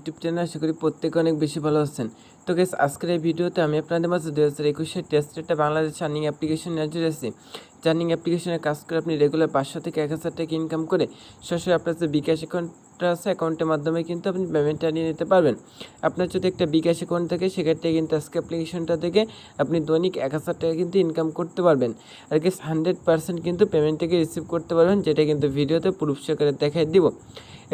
YouTube channel আশা করি প্রত্যেকে অনেক বেশি ভালো আছেন। তো গেস আজকের এই ভিডিওতে আমি আপনাদের মাঝে দু হাজার একুশের টেস্ট রেটটা বাংলাদেশ আর্নিং অ্যাপ্লিকেশন নিয়ে আসি জার্নিং অ্যাপ্লিকেশনে কাজ করে আপনি রেগুলার পাঁচশো থেকে এক হাজার টাকা ইনকাম করে সরাসরি আপনার যে বিকাশ অ্যাকাউন্টটা আছে অ্যাকাউন্টের মাধ্যমে কিন্তু আপনি পেমেন্টটা নিয়ে নিতে পারবেন। আপনার যদি একটা বিকাশ অ্যাকাউন্ট থাকে, সেক্ষেত্রে কিন্তু আজকে অ্যাপ্লিকেশনটা থেকে আপনি দৈনিক এক হাজার টাকা কিন্তু ইনকাম করতে পারবেন। আর কি হান্ড্রেড পার্সেন্ট কিন্তু পেমেন্টটাকে রিসিভ করতে পারবেন, যেটা কিন্তু ভিডিওতে প্রুফ সহকারে দেখাই দিব।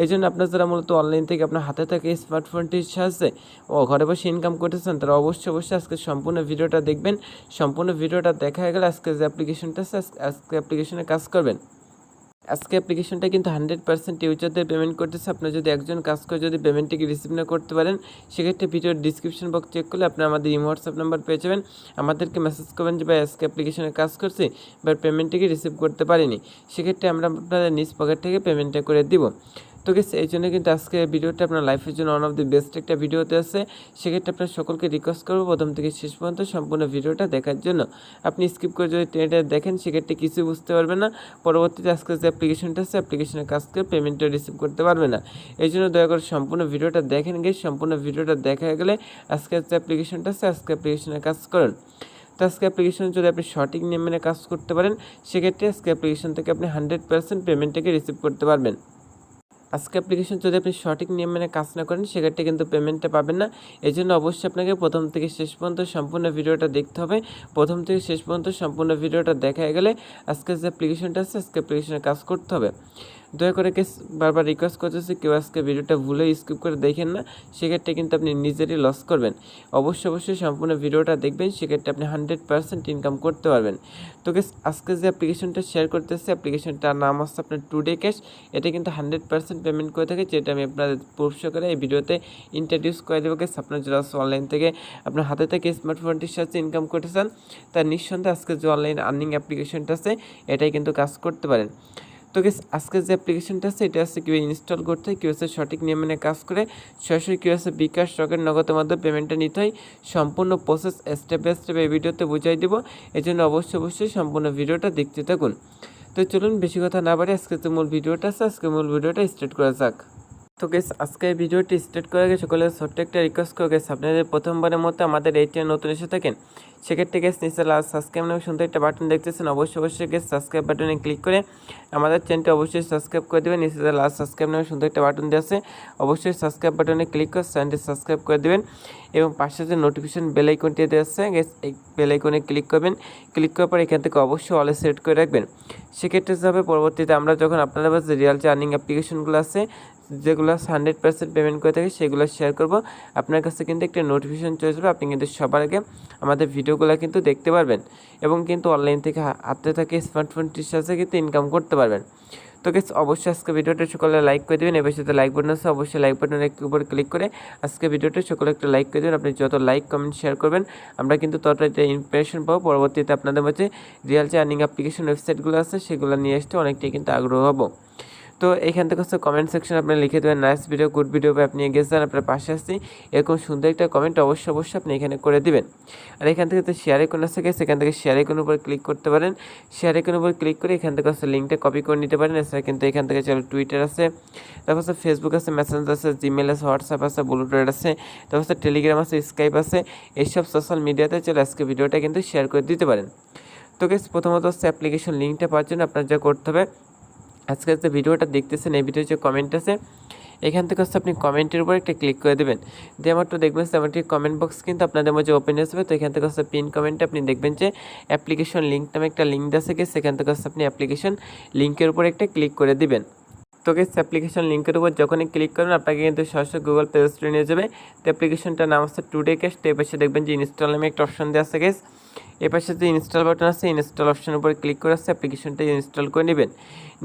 এই জন্য আপনার যারা মূলত অনলাইন থেকে আপনার হাতে থাকে স্মার্টফোনটির সাহায্যে ও ঘরে বসে ইনকাম করতেছেন, তারা অবশ্যই অবশ্যই আজকে সম্পূর্ণ ভিডিওটা দেখবেন। সম্পূর্ণ ভিডিওটা দেখা গেলে আজকে যে অ্যাপ্লিকেশনটা আজকে অ্যাপ্লিকেশনে কাজ করবেন। আজকে অ্যাপ্লিকেশনটা কিন্তু হান্ড্রেড পার্সেন্ট ইউজারদের পেমেন্ট করতেছে। আপনার যদি একজন কাজ করে যদি পেমেন্টটিকে রিসিভ না করতে পারেন, সেক্ষেত্রে ভিডিওর ডিসক্রিপশন বক্স চেক করলে আপনি আমাদের ইমো হোয়াটসঅ্যাপ নাম্বার পেয়ে যাবেন। আমাদেরকে মেসেজ করবেন যে, ভাই, আজকে অ্যাপ্লিকেশনে কাজ করছি বাট পেমেন্টটিকে রিসিভ করতে পারিনি। সেক্ষেত্রে আমরা আপনাদের নিজ পকেট থেকে পেমেন্টটা করে দিব। তো গেছে এই জন্য কিন্তু আজকে ভিডিওটা আপনার লাইফের জন্য ওয়ান অফ দি বেস্ট একটা ভিডিওতে আছে। সেক্ষেত্রে আপনার সকলকে রিকোয়েস্ট করব প্রথম থেকে শেষ পর্যন্ত সম্পূর্ণ ভিডিওটা দেখার জন্য। আপনি স্কিপ করে যদি ট্রেনটা দেখেন, সেক্ষেত্রে কিছু বুঝতে পারবেন না। পরবর্তীতে আজকে যে অ্যাপ্লিকেশনটা আছে অ্যাপ্লিকেশনের কাজ করে পেমেন্টটা রিসিভ করতে পারবে না। এই জন্য দয়া করে সম্পূর্ণ ভিডিওটা দেখেন গিয়ে সম্পূর্ণ ভিডিওটা দেখা গেলে আজকে যে অ্যাপ্লিকেশনটা আছে, আজকে অ্যাপ্লিকেশনে কাজ করুন। তো আজকে অ্যাপ্লিকেশন যদি আপনি সঠিক নিয়ম মেনে কাজ করতে পারেন, সেক্ষেত্রে আজকে অ্যাপ্লিকেশন থেকে আপনি হান্ড্রেড পার্সেন্ট পেমেন্টটাকে রিসিভ করতে পারবেন। আজকে অ্যাপ্লিকেশন যদি আপনি সঠিক নিয়ম মেনে কাজ না করেন, সেক্ষেত্রে কিন্তু পেমেন্টটা পাবেন না। এই জন্য অবশ্যই আপনাকে প্রথম থেকে শেষ পর্যন্ত সম্পূর্ণ ভিডিওটা দেখতে হবে। প্রথম থেকে শেষ পর্যন্ত সম্পূর্ণ ভিডিওটা দেখা গেলে আজকে যে অ্যাপ্লিকেশনটা আছে, আজকে অ্যাপ্লিকেশনে কাজ করতে হবে। দয়া করে কেস বারবার রিকোয়েস্ট করতেছি, কেউ আজকে ভিডিওটা ভুলে স্কিপ করে দেখেন না, সেক্ষেত্রে কিন্তু আপনি নিজেরই লস করবেন। অবশ্যই অবশ্যই সম্পূর্ণ ভিডিওটা দেখবেন, সেক্ষেত্রে আপনি হান্ড্রেড পার্সেন্ট ইনকাম করতে পারবেন। তো কেস আজকে যে অ্যাপ্লিকেশনটা শেয়ার করতেছি অ্যাপ্লিকেশনটার নাম হচ্ছে আপনার টুডে ক্যাশ এটা কিন্তু হান্ড্রেড পার্সেন্ট পেমেন্ট করে থাকে, যেটা আমি আপনাদের প্রুফ করে এই ভিডিওতে ইন্ট্রোডিউস করে দেবো কেস আপনার যারা অনলাইন থেকে আপনার হাতে থেকে স্মার্টফোনটির সাথে ইনকাম করতে চান, তার নিঃসন্দেহে আজকে যে অনলাইন আর্নিং অ্যাপ্লিকেশনটা আছে, এটাই কিন্তু কাজ করতে পারেন। তো গেস আজকের যে অ্যাপ্লিকেশনটা আছে, এটা আছে কীভাবে ইনস্টল করতে হয় কিউএসের সঠিক নিয়ম মেনে কাজ করে, সরাসরি কিউএসের বিকাশ রকেট নগদের মাধ্যমে পেমেন্টটা নিতে হয়, সম্পূর্ণ প্রসেস স্টেপ বাই স্টেপ এই ভিডিওতে বুঝাই দেবো। এই জন্য অবশ্যই অবশ্যই সম্পূর্ণ ভিডিওটা দেখতে থাকুন। তো চলুন, বেশি কথা না বাড়ি আজকে তো মূল ভিডিওটা আছে, আজকে মূল ভিডিওটা স্টার্ট করা যাক। তো গেস আজকে ভিডিওটি স্টার্ট করে গেছে সকলে ছোট্ট একটা রিকোয়েস্ট করে গেছে আপনাদের প্রথমবারের মতো আমাদের এই নতুন এসে থাকেন, সেক্ষেত্রে গেস নিচে লাস্ট সাবস্ক্রাইব নামে সুন্দর একটা বাটন দেখতেছেন, অবশ্যই অবশ্যই গেস সাবস্ক্রাইব বাটনে ক্লিক করে আমাদের চ্যানেলটি অবশ্যই সাবস্ক্রাইব করে দেবেন, নিচে লাস্ট সাবস্ক্রাইব নামে সুন্দর একটা বাটন দেওয়া আছে, অবশ্যই সাবস্ক্রাইব বাটনে ক্লিক করে চ্যানেলটি সাবস্ক্রাইব করে দেবেন এবং পাশে যে নোটিফিকেশন বেল আইকনটি দেওয়া আছে গেস এই বেল আইকনে ক্লিক করবেন ক্লিক করার পর এখান থেকে অবশ্যই অলে সেট করে রাখবেন। সেক্ষেত্রে যাবে পরবর্তীতে আমরা যখন আপনাদের কাছে রিয়াল যে আর্নিং অ্যাপ্লিকেশনগুলো আছে যেগুলো হান্ড্রেড পার্সেন্ট পেমেন্ট করে থাকে, সেগুলো শেয়ার করব। আপনার কাছে কিন্তু একটা নোটিফিকেশন চলে যাবে আপনি কিন্তু সবার আগে আমাদের ভিডিওগুলো কিন্তু দেখতে পারবেন এবং কিন্তু অনলাইন থেকে হাতে থাকে স্মার্টফোনটির সাথে কিন্তু ইনকাম করতে পারবেন। তো গেস অবশ্যই আজকে ভিডিওটা সকলে লাইক করে দেবেন, এবার সাথে লাইক বাটন আছে, অবশ্যই লাইক বাটনের উপর ক্লিক করে আজকে ভিডিওটা সকলে একটা লাইক করে দেবেন, আপনি যত লাইক কমেন্ট শেয়ার করবেন, আমরা কিন্তু ততটা ইনফরমেশন পাবো। পরবর্তীতে আপনাদের মাঝে রিয়াল যে আর্নিং অ্যাপ্লিকেশন ওয়েবসাইটগুলো আছে, সেগুলো নিয়ে আসতে অনেকটাই কিন্তু আগ্রহ হব। তো এখান থেকে হচ্ছে কমেন্ট সেকশন আপনি লিখে দেবেন নাইস ভিডিও গুড ভিডিও বা আপনি এগিয়ে যান আপনার পাশে আসছি এরকম সুন্দর একটা কমেন্ট অবশ্যই অবশ্যই আপনি এখানে করে দিবেন। আর এখান থেকে তো শেয়ার আইকন আছে গেছে এখান থেকে শেয়ার আইকনের উপর ক্লিক করতে পারেন। শেয়ার আইকনের উপর ক্লিক করে এখান থেকে হচ্ছে লিঙ্কটা কপি করে নিতে পারেন। এছাড়া কিন্তু এখান থেকে চলো টুইটার আছে, তারপর হচ্ছে ফেসবুক আছে মেসেঞ্জার আছে জিমেল আছে হোয়াটসঅ্যাপ আছে ব্লুটুথ আছে, তারপর হচ্ছে টেলিগ্রাম আছে স্কাইপ আছে এইসব সোশ্যাল মিডিয়াতে চলে আজকে ভিডিওটা কিন্তু শেয়ার করে দিতে পারেন। তো গেস প্রথমত হচ্ছে অ্যাপ্লিকেশন লিঙ্কটা পাওয়ার জন্য আপনার যা করতে হবে আজকে যে ভিডিওটা দেখতেছেন, এই ভিডিওর যে কমেন্ট আছে, এখান থেকে হচ্ছে আপনি কমেন্টের উপর একটা ক্লিক করে দেবেন। দিয়ে আমার তো দেখবেন আমার কমেন্ট বক্স কিন্তু আপনাদের মাঝে ওপেন আসবে তো এখান থেকে হচ্ছে পিন কমেন্টে আপনি দেখবেন যে অ্যাপ্লিকেশন লিঙ্ক নামে একটা লিঙ্ক আছে গেছে সেখান থেকে হচ্ছে আপনি অ্যাপ্লিকেশন লিঙ্কের উপর একটা ক্লিক করে দিবেন। তো গেস অ্যাপ্লিকেশন লিঙ্কের উপর যখনই ক্লিক করবেন, আপনাকে কিন্তু সরাসরি গুগল প্লে স্টোরে নিয়ে যাবে। তো অ্যাপ্লিকেশনটার নাম হচ্ছে টুডে ক্যাশ তো এই পাশে দেখবেন যে ইনস্টল নামে একটা অপশন দেওয়া আছে গেস এ পাশে যে ইনস্টল বাটন আছে ইনস্টল অপশনের উপর ক্লিক করে আসছে অ্যাপ্লিকেশনটা ইনস্টল করে নেবেন।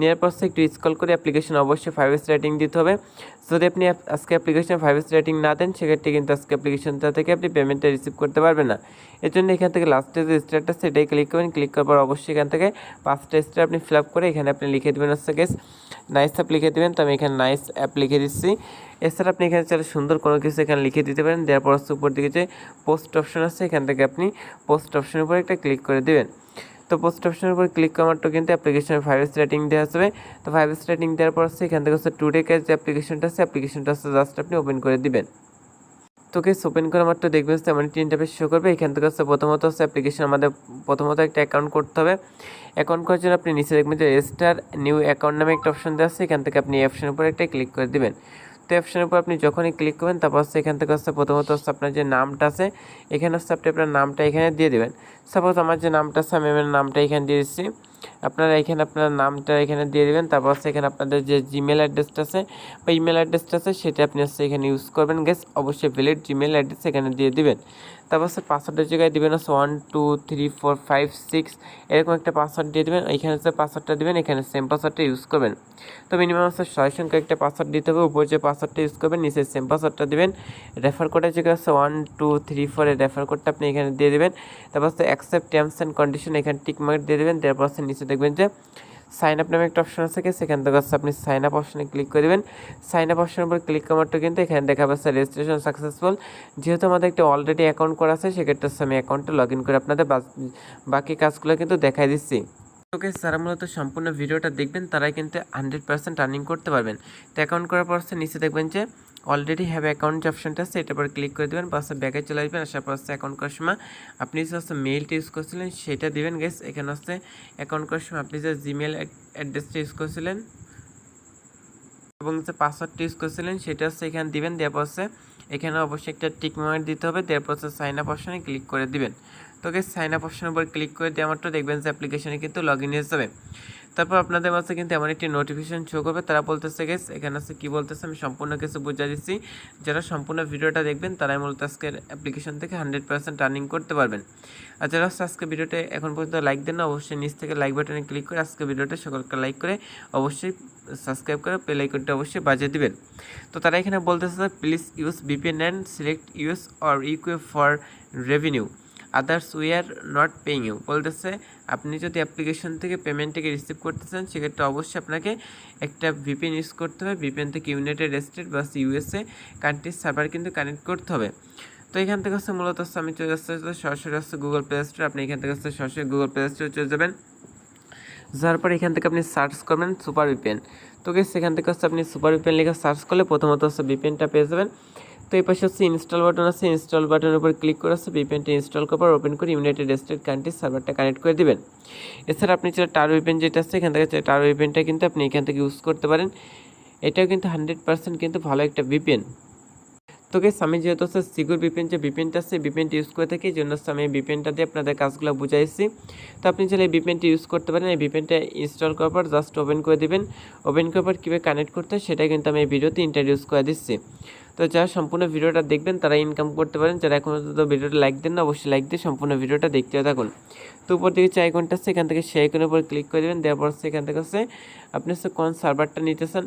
নেওয়ার পর একটু স্কল করে অ্যাপ্লিকেশন অবশ্যই ফাইভ এস রেটিং দিতে হবে। যদি আপনি আজকে অ্যাপ্লিকেশন ফাইভ এস রেটিং না দেন, সেক্ষেত্রে কিন্তু আজকে অ্যাপ্লিকেশনটা থেকে আপনি পেমেন্টটা রিসিভ করতে পারবেন না। এর জন্য এখান থেকে লাস্টে যে স্টারটা সেটাই ক্লিক করবেন। ক্লিক করার পর অবশ্যই এখান থেকে পাঁচটা স্টার আপনি ফিল আপ করে এখানে আপনি লিখে দেবেন হচ্ছে গেস নাইস অ্যাপ লিখে দেবেন। তো আমি এখানে নাইস অ্যাপ লিখে দিচ্ছি। এছাড়া আপনি এখানে চাইলে সুন্দর কোনো কিছু এখানে লিখে দিতে পারেন। দেওয়ার পর উপর দিকে যে পোস্ট অপশন আছে, এখান থেকে আপনি পোস্ট অপশনের উপর একটা ক্লিক করে দেবেন। তো পোস্ট অপশনের উপর ক্লিক করার মাত্র কিন্তু অ্যাপ্লিকেশনের ফাইভ স্টার রেটিং দেওয়া হবে তো ফাইভ স্টার রেটিং দেওয়ার পর এখান থেকে হচ্ছে টুডে ক্যাশ যে অ্যাপ্লিকেশনটা আছে অ্যাপ্লিকেশনটা হচ্ছে জাস্ট আপনি ওপেন করে দিবেন। তো কেস ওপেন করা মাত্র দেখবেন যে একটি ইন্টারফেস শো করবে। এখান থেকে হচ্ছে প্রথমত হচ্ছে অ্যাপ্লিকেশন আমাদের প্রথমত একটা অ্যাকাউন্ট করতে হবে। অ্যাকাউন্ট করার জন্য আপনি নিচে দেখবেন যে রেজিস্টার নিউ অ্যাকাউন্ট নামে একটা অপশন দেওয়া আছে। এখান থেকে আপনি এই উপর একটা ক্লিক করে দিবেন। তো অপশানের উপর আপনি যখনই ক্লিক করবেন, তারপর হচ্ছে এখান থেকে হচ্ছে প্রথমত হচ্ছে আপনার যে নামটা আছে, এখানে হচ্ছে আপনি আপনার নামটা এখানে দিয়ে দেবেন। সাপোজ আমার যে নামটা আছে, আমি আমার নামটা এখানে দিয়ে দিচ্ছি। আপনারা এখানে আপনার নামটা এখানে দিয়ে দেবেন, তারপর হচ্ছে এখানে আপনাদের যে জিমেল অ্যাড্রেসটা আছে বা ইমেল অ্যাড্রেসটা আছে, সেটা আপনি হচ্ছে এখানে ইউজ করবেন গ্যাস অবশ্যই ভ্যালিড জিমেল অ্যাড্রেস এখানে দিয়ে দিবেন। তারপর হচ্ছে পাসওয়ার্ডের জায়গায় দিবেন হচ্ছে one two three four five six এরকম একটা পাসওয়ার্ড দিয়ে দেবেন। এখানে হচ্ছে পাসওয়ার্ডটা দিবেন, এখানে সেম পাসওয়ার্ডটা ইউজ করবেন। তো মিনিমাম হচ্ছে ছয় সংখ্যা একটা পাসওয়ার্ড দিতে হবে, উপরে যে পাসওয়ার্ডটা ইউজ করবেন, নিচে সেম পাসওয়ার্ডটা দিবেন। রেফার কোডের জায়গায় হচ্ছে ওয়ান টু থ্রি ফোরের রেফার কোডটা আপনি এখানে দিয়ে দেবেন। তারপর হচ্ছে অ্যাকসেপ্ট টার্মস অ্যান্ড কন্ডিশন এখানে টিক মার্ক দিয়ে দেবেন, তারপর হচ্ছে নিচে দেখবেন যে সাইন আপ নামে একটা অপশন আছে সেখান থেকে হচ্ছে আপনি সাইন আপ অপশনে ক্লিক করে দেবেন। সাইন আপ অপশনের উপর ক্লিক করার কিন্তু এখানে দেখা যাচ্ছে রেজিস্ট্রেশন সাকসেসফুল যেহেতু আমাদের একটা অলরেডি অ্যাকাউন্ট করা আছে, সেক্ষেত্রে আমি অ্যাকাউন্টে লগ ইন করে আপনাদের বাকি কাজগুলো কিন্তু দেখাই দিচ্ছি। ওকে যারা মূলত সম্পূর্ণ ভিডিওটা দেখবেন, তারাই কিন্তু হান্ড্রেড পার্সেন্ট আর্নিং করতে পারবেন। তো অ্যাকাউন্ট করার পর নিচে দেখবেন যে অলরেডি হ্যাভ অ্যাকাউন্ট যে অপশনটা আছে এটার পর ক্লিক করে দেবেন পাশে ব্যাগে চলে আসবেন, আসার পর অ্যাকাউন্ট করার সময় আপনি যে হচ্ছে মেইলটা ইউজ করছিলেন, সেটা দিবেন গেস এখানে হচ্ছে অ্যাকাউন্ট করার সময় আপনি যে জিমেল অ্যাড্রেসটা ইউজ করছিলেন এবং যে পাসওয়ার্ডটা ইউজ করছিলেন, সেটা হচ্ছে এখানে দিবেন, দেওয়ার পর এখানে অবশ্যই একটা টিক মার্ক দিতে হবে, দেওয়ার পর সাইন আপ অপশনে ক্লিক করে দিবেন। তো গেস সাইন আপ অপশনের উপর ক্লিক করে দেওয়া মাত্র দেখবেন যে অ্যাপ্লিকেশনে কিন্তু লগ ইন হয়ে যাবে। তারপর আপনাদের মাঝে কিন্তু এমন একটি নোটিফিকেশন শো করবে। তারা বলতেছে গেস এখানে আছে কি বলতেছে? আমি সম্পূর্ণ কিছু বুঝিয়ে দিচ্ছি। যারা সম্পূর্ণ ভিডিওটা দেখবেন, তারাই মূলত আজকের অ্যাপ্লিকেশন থেকে হান্ড্রেড পার্সেন্ট আর্নিং করতে পারবেন। আর যারা আজকে ভিডিওটা এখন পর্যন্ত লাইক দেন না, অবশ্যই নিচ থেকে লাইক বাটনে ক্লিক করে আজকে ভিডিওটা সকলকে লাইক করে অবশ্যই সাবস্ক্রাইব করে প্লে আইকনটা অবশ্যই বাজিয়ে দিবেন। তো তারা এখানে বলতেছে please use VPN and select use or equip for revenue others we are not paying you বলতেছে আপনি যদি অ্যাপ্লিকেশন থেকে পেমেন্টটাকে রিসিভ করতে চান, সেক্ষেত্রে অবশ্যই আপনাকে একটা ভিপিএন ইউজ করতে হবে। ভিপিএন থেকে ইউনাইটেড স্টেট বা ইউএসএ কান্ট্রির সার্ভার কিন্তু কানেক্ট করতে হবে। তো এখান থেকে হচ্ছে মূলত আমি চলে আসতে সরাসরি হচ্ছে গুগল প্লে স্টোর আপনি এখান থেকে সরাসরি গুগল প্লে স্টোরে চলে যাবেন। যাওয়ার পর এখান থেকে আপনি সার্চ করবেন সুপার ভিপিএন তো সেখান থেকে হচ্ছে আপনি সুপার ভিপিএন লিখে সার্চ করলে প্রথমত হচ্ছে ভিপিএনটা পেয়ে যাবেন। তো এই পাশে হচ্ছে ইনস্টল বাটন আছে। ইনস্টল বাটনের উপর ক্লিক করে আছে ভিপিএনটা ইনস্টল করার ওপেন করে ইউনাইটেড স্টেট কান্ট্রি সার্ভারটা কানেক্ট করে দেবেন। এছাড়া আপনি যেটা টার উইপেন যেটা আছে, এখান থেকে টার ভিপিএনটা কিন্তু আপনি এখান থেকে ইউজ করতে পারেন। এটাও কিন্তু হান্ড্রেড পার্সেন্ট কিন্তু ভালো একটা ভিপিএন তো গেস আমি যেহেতু হচ্ছে সিকিউর বিপিএন যে বিপিএনটা আছে বিপিএনটা ইউজ করে থাকি জন্য আমি বিপিএনটা দিয়ে আপনাদের কাজগুলো বুঝাইছি। তো আপনি চাইলে বিপিএনটা ইউজ করতে পারেন, এই বিপিএনটা ইনস্টল করার পর জাস্ট ওপেন করে দিবেন। ওপেন করার পর কীভাবে কানেক্ট করতে হয়, সেটা কিন্তু আমি এই ভিডিওতে ইন্ট্রোডিউস করে দিচ্ছি। তো যারা সম্পূর্ণ ভিডিওটা দেখবেন, তারা ইনকাম করতে পারেন। যারা এখন পর্যন্ত ভিডিওটা লাইক দেন না অবশ্যই লাইক দিয়ে সম্পূর্ণ ভিডিওটা দেখতে থাকুন। তো উপর দিকে যে আছে, এখান থেকে সেই আইকনের উপর ক্লিক করে দেবেন। দেওয়ার পর এখান থেকে হচ্ছে, আপনি হচ্ছে কোন সার্ভারটা নিতে চান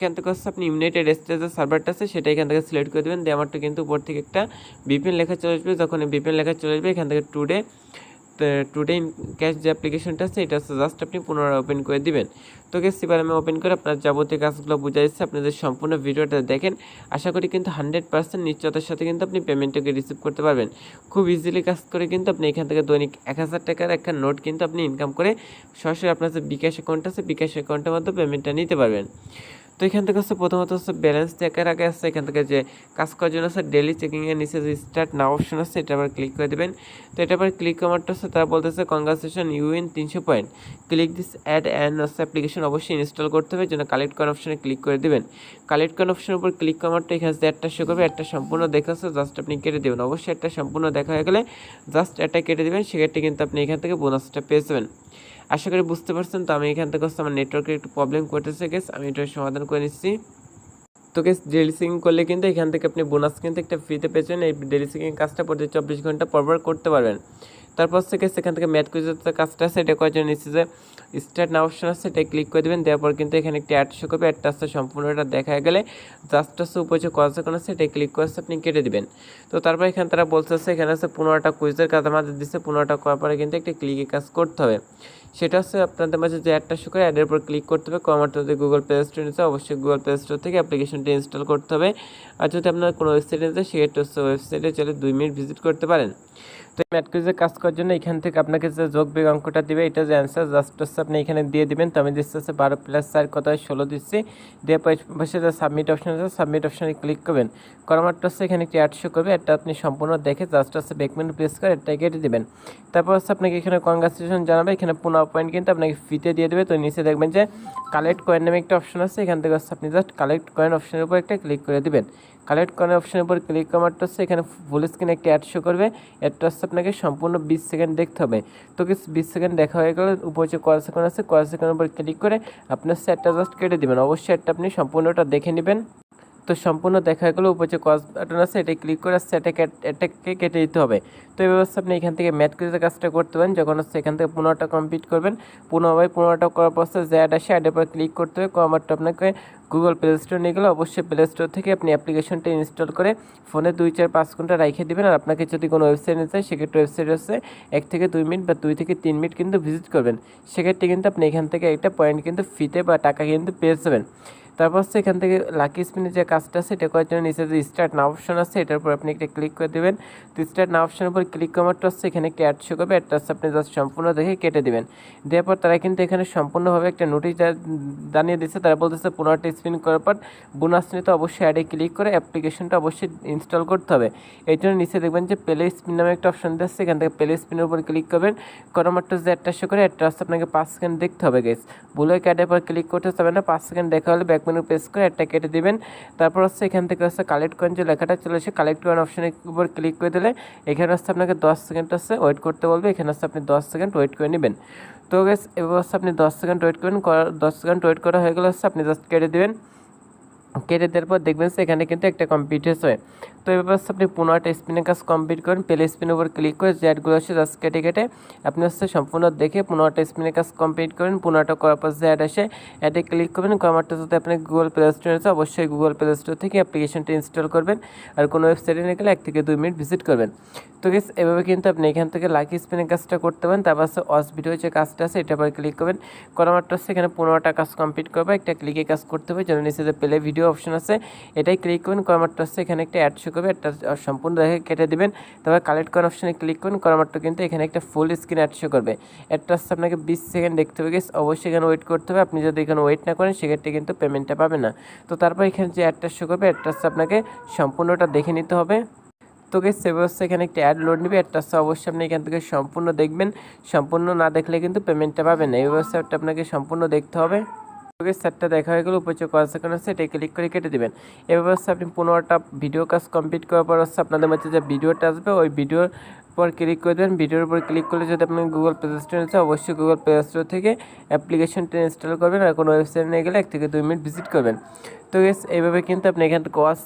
এখান থেকে হচ্ছে আপনি ইউনাইটেড স্টেটের সার্ভারটা আছে, সেটা এখান থেকে সিলেক্ট করে দেবেন। দেওয়ারটা কিন্তু উপর থেকে একটা বিপিএন লেখা চলে আসবে। যখন বিপিএন লেখা চলে আসবে, এখান থেকে টুডে টুডে ইন ক্যাশ যে অ্যাপ্লিকেশনটা আছে, এটা হচ্ছে জাস্ট আপনি পুনরায় ওপেন করে দিবেন। তো গেস এবার আমি ওপেন করে আপনার যাবতীয় কাজগুলো বুঝাই দিচ্ছি। আপনাদের সম্পূর্ণ ভিডিওটা দেখেন। আশা করি কিন্তু হান্ড্রেড পার্সেন্ট নিশ্চয়তার সাথে কিন্তু আপনি পেমেন্টটাকে রিসিভ করতে পারবেন। খুব ইজিলি কাজ করে কিন্তু আপনি এখান থেকে দৈনিক এক হাজার টাকার একটা নোট কিন্তু আপনি ইনকাম করে সরাসরি আপনার যে বিকাশ অ্যাকাউন্ট আছে, বিকাশ অ্যাকাউন্টের মাধ্যমে পেমেন্টটা নিতে পারবেন। তো এখান থেকে হচ্ছে প্রথমত হচ্ছে ব্যালেন্স চেকের আগে আছে, এখান থেকে যে কাজ করার জন্য আছে ডেলি চেকিংয়ের নিচে যে স্টার্ট নাও অপশন আছে, এটা আবার ক্লিক করে দেবেন। তো এটা আবার ক্লিক করারটা হচ্ছে তারা বলতেছে কংগ্রাচুলেশন ইউ ইন তিনশো point click this add and হচ্ছে অ্যাপ্লিকেশন অবশ্যই ইনস্টল করতে হবে, যেন কালেক্ট করার অপশনে ক্লিক করে দেবেন। কালেক্ট করার অপশনের উপর ক্লিক করারটা এখানে যে একটা শো করবে একটা সম্পূর্ণ দেখাচ্ছে জাস্ট আপনি কেটে দেবেন। অবশ্যই একটা সম্পূর্ণ দেখা হয়ে গেলে জাস্ট একটা কেটে দেবেন, সেক্ষেত্রে কিন্তু আপনি এখান থেকে বোনাসটা পেয়ে যাবেন। আশা করি বুঝতে পারছেন। তো আমি এখান থেকে আমার নেটওয়ার্কের একটু প্রবলেম করতেছে গেস আমি এটা সমাধান করে নিচ্ছি। তো গেস ডেলি সিং করলে কিন্তু এখান থেকে আপনি বোনাস কিন্তু একটা ফ্রিতে পেয়েছেন এই ডেলি সিং কাজটা প্রতি চব্বিশ ঘণ্টা পরপর করতে পারবেন। তারপর থেকে সেখান থেকে ম্যাথ কুইজের কাজটা আছে, এটা করার জন্য নিচ্ছে যে স্টার্ট না অপশন আছে এটা ক্লিক করে দেবেন। দেওয়ার পর কিন্তু এখানে একটি অ্যাড শো করবে। অ্যাডটা আসতে সম্পূর্ণটা দেখা গেলে জাস্ট হচ্ছে উপরে যে এখন আছে এটা ক্লিক করে আপনি কেটে দেবেন। তো তারপর এখানে তারা বলতেছে এখানে আছে পনেরোটা কুইজের কাজ আমাদের দিচ্ছে পনেরোটা করার পরে কিন্তু একটা ক্লিকে কাজ করতে হবে। সেটা হচ্ছে আপনাদের মাঝে যে অ্যাডটা শো করে অ্যাডের উপর ক্লিক করতে হবে। কমারটা যদি গুগল প্লে স্টোর নিচ্ছে অবশ্যই গুগল প্লে স্টোর থেকে অ্যাপ্লিকেশনটি ইনস্টল করতে হবে। আর যদি আপনার কোনো ওয়েবসাইটে নিতে সেক্ষেত্রে হচ্ছে ওয়েবসাইটে চলে দুই মিনিট ভিজিট করতে পারেন। তো ম্যাট কুইজে কাজ করার জন্য এখান থেকে আপনাকে যে যোগ বিয়োগ অঙ্কটা দিবে, এটা যে অ্যান্সার জাস্ট হচ্ছে আপনি এখানে দিয়ে দিবেন। তো আমি দিচ্ছি হচ্ছে বারো প্লাস চার, কত হয়? ষোলো দিচ্ছি। দিয়ে পাশে যে সাবমিট অপশন আছে সাবমিট অপশনে ক্লিক করবেন। করার হচ্ছে এখানে একটি অ্যাড শো করবে। এটা আপনি সম্পূর্ণ দেখে জাস্ট হচ্ছে বেকমেন্ট প্রেস করে এটা কেটে দেবেন। তারপর হচ্ছে আপনাকে এখানে কনগ্রাচুলেশন জানাবে। এখানে পনেরো পয়েন্ট কিন্তু আপনাকে ফিতে দিয়ে দেবে। তো নিচে দেখবেন যে কালেক্ট কয়েন নামে একটা অপশন আছে। এখান থেকে হচ্ছে আপনি জাস্ট কালেক্ট কয়েন অপশনের উপর একটা ক্লিক করে দিবেন। কালেক্ট করার অপশনের উপর ক্লিক করা মাত্র হচ্ছে এখানে ফুল স্ক্রিনে একটা অ্যাড শো করবে। অ্যাডটা হচ্ছে আপনাকে সম্পূর্ণ বিশ সেকেন্ড দেখতে হবে। তো কি বিশ সেকেন্ড দেখা হয়ে গেলে, উপর যে কয়েক সেকেন্ড আছে কয়েক সেকেন্ডের উপর ক্লিক করে আপনার সেটটা জাস্ট কেটে দেবেন। অবশ্যই একটা আপনি সম্পূর্ণটা দেখে নেবেন। তো সম্পূর্ণ দেখা গেলো উপর যে কস বাটন আছে, এটা ক্লিক করে সেটাকে এটাকে এটাকে কেটে দিতে হবে। তো এই ব্যবস্থা আপনি এখান থেকে ম্যাথ কুইজের কাজটা করতে পারেন, যখন হচ্ছে এখান থেকে পনেরোটা কমপ্লিট করবেন। পনেরো বাই পনেরোটা করার পর জ্যাড আসে অ্যাডের পর ক্লিক করতে হবে। কমারটা আপনাকে গুগল প্লে স্টোর নিয়ে গেলে, অবশ্যই প্লে স্টোর থেকে আপনি অ্যাপ্লিকেশনটা ইনস্টল করে ফোনে দুই, চার, পাঁচ ঘণ্টা রেখে দেবেন। আর আপনাকে যদি কোনো ওয়েবসাইট নিতে চাই সেক্ষেত্রে ওয়েবসাইট হচ্ছে এক থেকে দুই মিনিট বা দুই থেকে তিন মিনিট কিন্তু ভিজিট করবেন। সেক্ষেত্রে কিন্তু আপনি এখান থেকে একটা পয়েন্ট কিন্তু ফিতে বা টাকা কিন্তু পেয়ে যাবেন। তারপর হচ্ছে এখান থেকে লাকি স্পিনের যে কাজটা আছে, এটা করার জন্য নিচে যে স্টার্ট না অপশন আছে, এটার উপর আপনি একটা ক্লিক করে দেবেন। তো স্টার্ট না অপশনের উপর ক্লিক করারটা হচ্ছে এখানে একটা অ্যাড শো করবে অ্যাডটা হচ্ছে আপনি জাস্ট সম্পূর্ণ দেখে কেটে দেবেন। দেওয়ার পর তারা কিন্তু এখানে সম্পূর্ণভাবে একটা নোটিশ জানিয়ে দিচ্ছে, তারা বলতেছে পনেরোটা স্পিন করার পর বোনাস নিতে অবশ্যই অ্যাডে ক্লিক করে অ্যাপ্লিকেশনটা অবশ্যই ইনস্টল করতে হবে। এই জন্য নিচে দেখবেন যে প্লে স্পিন নামে একটা অপশন দিচ্ছে, এখান থেকে প্লে স্পিনের উপর ক্লিক করবেন। করার মাত্র যে অ্যাডটা শো করে অ্যাডটা হচ্ছে আপনাকে পাঁচ সেকেন্ড দেখতে হবে গেস ভুলে অ্যাডের পর ক্লিক করতে হবে না, পাঁচ সেকেন্ড দেখা হলে ব্যাক মেনু প্রেস করে একটা কেটে দেবেন। তারপর হচ্ছে এখান থেকে হচ্ছে কালেক্ট কয়েন যে লেখাটা চলে এসে কালেক্ট কয়েন অপশনের উপর ক্লিক করে দিলে এখানে হচ্ছে আপনাকে দশ সেকেন্ড হচ্ছে ওয়েট করতে বলবে। এখানে হচ্ছে আপনি দশ সেকেন্ড ওয়েট করে নেবেন। তো গেস এবার হচ্ছে আপনি দশ সেকেন্ড ওয়েট করবেন দশ সেকেন্ড ওয়েট করা হয়ে গেলে হচ্ছে আপনি জাস্ট কেটে দেবেন। কেটে দেওয়ার পর দেখবেন এখানে কিন্তু একটা কমপ্লিট হয়েছে। তো এবার হচ্ছে আপনি পনেরোটা স্পিনের কাজ কমপ্লিট করেন, প্লে স্পিনের উপর ক্লিক করে জ্যাডগুলো হচ্ছে জাস্ট কেটে কেটে আপনি হচ্ছে সম্পূর্ণ দেখে পনেরোটা স্পিনের কাজ কমপ্লিট করেন পনেরোটা করার পর জ্যাড আসে অ্যাডে ক্লিক করবেন কমারটা যদি আপনি গুগল প্লে স্টোর আছে অবশ্যই গুগল প্লে স্টোর থেকে অ্যাপ্লিকেশনটা ইনস্টল করবেন আর কোনো ওয়েবসাইটে নিয়ে গেলে এক থেকে দুই মিনিট ভিজিট করবেন। তো গেস এভাবে কিন্তু আপনি এখান থেকে লাকি স্পিনের কাজটা করতে পারেন, তারপর হচ্ছে অস ভিডিও যে কাজটা আছে এটা পরে ক্লিক করবেন। করা হচ্ছে এখানে পনেরোটা কাজ কমপ্লিট করবে একটা ক্লিকে কাজ করতে হবে, যেন নিচে যে প্লে ভিডিও অপশন আছে, এটাই ক্লিক করুন করা মাত্র হচ্ছে এখানে একটা অ্যাড শো করবে একটা সম্পূর্ণ দেখে কেটে দেবেন। তারপর কালেক্ট করার অপশনে ক্লিক করুন করা মাত্র কিন্তু এখানে একটা ফুল স্ক্রিন অ্যাড শো করবে। অ্যাডটা হচ্ছে আপনাকে বিশ সেকেন্ড দেখতে হবে গেছে অবশ্যই এখানে ওয়েট করতে হবে। আপনি যদি এখানে ওয়েট না করেন, সেক্ষেত্রে কিন্তু পেমেন্টটা পাবেন না। তো তারপর এখানে যে অ্যাডটা শো করবে অ্যাডটা হচ্ছে আপনাকে সম্পূর্ণটা দেখে নিতে হবে। তো গেস সে ব্যবস্থা এখানে একটা অ্যাড লোড নেবে হচ্ছে অবশ্যই আপনি এখান থেকে সম্পূর্ণ দেখবেন। সম্পূর্ণ না দেখলে কিন্তু পেমেন্টটা পাবেন এই ব্যবস্থাটা আপনাকে সম্পূর্ণ দেখতে হবে। ওকে সেটটা দেখা হয়ে গেল উপরে যে কয় সেকেন্ড আছে এটা ক্লিক করে কেটে দেবেন। এভাবে হচ্ছে আপনি পনেরোটা ভিডিও কাজ কমপ্লিট করার পর হচ্ছে আপনাদের মধ্যে যে ভিডিওটা আসবে, ওই ভিডিওর পর ক্লিক করে দেবেন। ভিডিওর উপর ক্লিক করলে যদি আপনি গুগল প্লে স্টোর আছে, অবশ্যই গুগল প্লে স্টোর থেকে অ্যাপ্লিকেশনটা ইনস্টল করবেন আর কোনো ওয়েবসাইট নিয়ে গেলে এক থেকে দুই মিনিট ভিজিট করবেন। তো গেস এইভাবে কিন্তু আপনি এখান থেকে ওয়াশ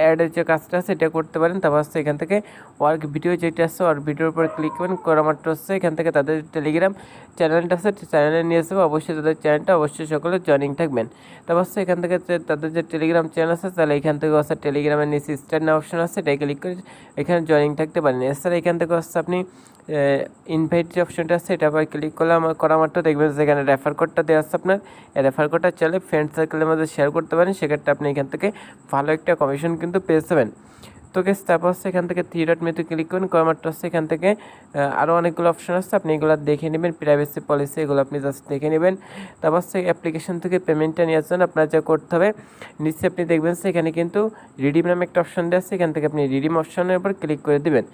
অ্যাডের যে কাজটা আছে এটা করতে পারেন। তারপর হচ্ছে এখান থেকে ওয়ার্ক ভিডিও যেটা আছে ওয়ার্ক ভিডিওর উপর ক্লিক করবেন। করা মাত্র হচ্ছে এখান থেকে তাদের টেলিগ্রাম চ্যানেলটা আছে চ্যানেলে নিয়ে আসবে অবশ্যই তাদের চ্যানেলটা অবশ্যই সকলে জয়নিং থাকবেন। তারপর হচ্ছে এখান থেকে তাদের যে টেলিগ্রাম চ্যানেল আছে, তাহলে এখান থেকে হচ্ছে টেলিগ্রামের নিচে স্টার না অপশন আছে এটা ক্লিক করে এখানে জয়নিং থাকতে পারেন। এছাড়া এখান থেকে আপনি ইনভাইট যে অপশনটা আছে এটা আবার ক্লিক করলে আমার করা মাত্র দেখবেন যেখানে রেফার কোডটা দেওয়া আসছে আপনার। এই রেফার কোডটা চলে ফ্রেন্ড সার্কেলের মধ্যে শেয়ার করতে পারেন। সেক্ষেত্রে আপনি এখান থেকে ভালো একটা কমিশন কিন্তু পেয়ে যাবেন। তো গেস তারপর এখান থেকে থ্রি ডট মেতে ক্লিক করুন কমারটা হচ্ছে এখান থেকে আরও অনেকগুলো অপশন আছে, আপনি এগুলো দেখে নেবেন প্রাইভেসি পলিসি এগুলো আপনি জাস্ট দেখে নেবেন। তারপর হচ্ছে অ্যাপ্লিকেশন থেকে পেমেন্টটা নিয়ে আসবেন আপনার যা করতে হবে নিচে আপনি দেখবেন সেখানে কিন্তু রিডিম নামে একটা অপশন দেওয়া এখান থেকে আপনি রিডিম অপশনের উপর ক্লিক করে দেবেন।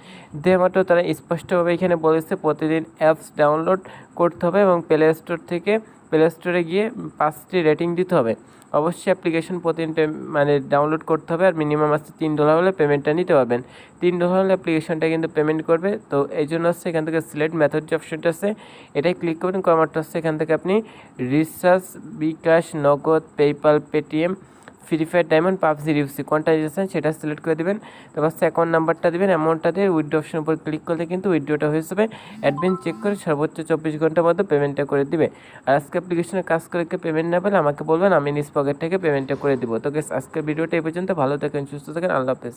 দেওয়া মাত্র তারা স্পষ্টভাবে এখানে বলেছে, প্রতিদিন অ্যাপস ডাউনলোড করতে হবে এবং প্লে স্টোর থেকে প্লে স্টোরে গিয়ে পাঁচটি রেটিং দিতে হবে। অবশ্যই অ্যাপ্লিকেশন প্রতিদিন মানে ডাউনলোড করতে হবে আর মিনিমাম আসতে তিন ডলার হলে পেমেন্টটা নিতে পারবেন। তিন ডলার হলে অ্যাপ্লিকেশনটা কিন্তু পেমেন্ট করবে। তো এই জন্য হচ্ছে এখান থেকে সিলেক্ট মেথড যে অপশনটা আছে, এটাই ক্লিক করবেন। কমারটা হচ্ছে এখান থেকে আপনি recharge bKash Nagad PayPal Paytm free fire diamond PUBG রিউসি কোনটা দিয়েছেন সেটা সিলেক্ট করে দেবেন। তারপর অ্যাকাউন্ট নাম্বারটা দেবেন অ্যামাউন্টটা দিয়ে উইড্রো অপশন উপর ক্লিক করলে কিন্তু উইড্রোটা হয়ে যাবে। অ্যাডমিন চেক করে সর্বোচ্চ চব্বিশ ঘণ্টার মধ্যে পেমেন্টটা করে দিবে। আর আজকে অ্যাপ্লিকেশনে কাজ করে পেমেন্ট না পেলে আমাকে বলবেন, আমি নিজ পকেট থেকে পেমেন্টটা করে দিব। তো আজকের ভিডিওটা এই পর্যন্ত। ভালো থাকেন, সুস্থ থাকেন, আল্লাহ হাফেজ।